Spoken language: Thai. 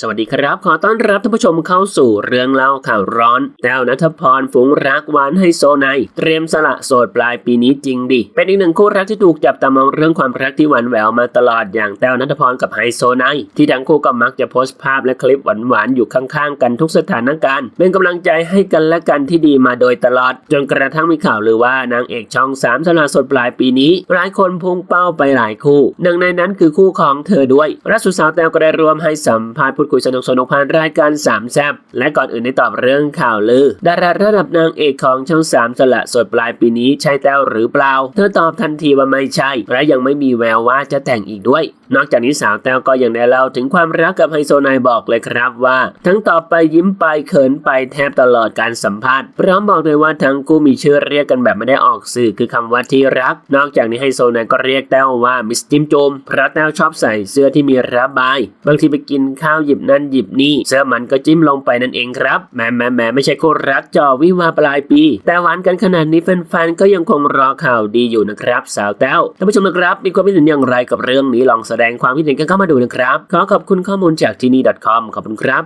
สวัสดีครับ ขอต้อนรับท่านผู้ชมเข้าสู่เรื่องเล่าข่าวร้อนแต้วนัทพรฝูงรักหวานให้โซไนเตรียมสละโสดปลายปีนี้จริงดิ เป็นอีกหนึ่งคู่รักที่ถูกจับตามองเรื่องความรักที่หวานแหววมาตลอดอย่างแต้วนัทพรกับไฮโซไนที่ทั้งคู่ก็มักจะโพสต์ภาพและคลิปหวานๆอยู่ข้างๆ กันทุกสถานการณ์ เป็นกำลังใจให้กันและกันที่ดีมาโดยตลอด จนกระทั่งมีข่าวลือว่านางเอกช่องสามสละโสดปลายปีนี้หลายคนพุ่งเป้าไปหลายคู่หนึ่งในนั้นคือคู่ของเธอด้วยรัสุสาวแต้วก็ได้รวมให้สัมภาษณ์ดคุยสนุกสนุกผ่านรายการสามแซบและก่อนอื่นได้ตอบเรื่องข่าวลือ ดาราระดับนางเอกของช่องสามสละสดปลายปีนี้ใช่แต้วหรือเปล่า เธอตอบทันทีว่าไม่ใช่ และยังไม่มีแววว่าจะแต่งอีกด้วย นอกจากนี้สาวแต้วก็ยังได้เล่าถึงความรักกับไฮโซไนบอกเลยครับว่า ทั้งตอบไปยิ้มไปเขินไปแทบตลอดการสัมภาษณ์พร้อมบอกเลยว่าทั้งคู่มีชื่อเรียกกันแบบไม่ได้ออกสื่อคือคำว่าที่รัก นอกจากนี้ไฮโซไนก็เรียกแต้วว่ามิสจิมจมเพราะแต้วชอบใส่เสื้อที่มีระบาย บางทีไปกินข้าวหยิบนั่นหยิบนี่เสื้อมันก็จิ้มลงไปนั่นเองครับแหมแหมแหมไม่ใช่คู่รักจอวิวาปลายปี แต่หวานกันขนาดนี้แฟนๆก็ยังคงรอข่าวดีอยู่นะครับ สาวแต้วท่านผู้ชมนะครับมีความคิดเห็นอย่างไรกับเรื่องนี้ลองแสดงความคิดเห็นกันเข้ามาดูนะครับ ขอขอบคุณข้อมูลจากที่นี่ .com ขอบคุณครับ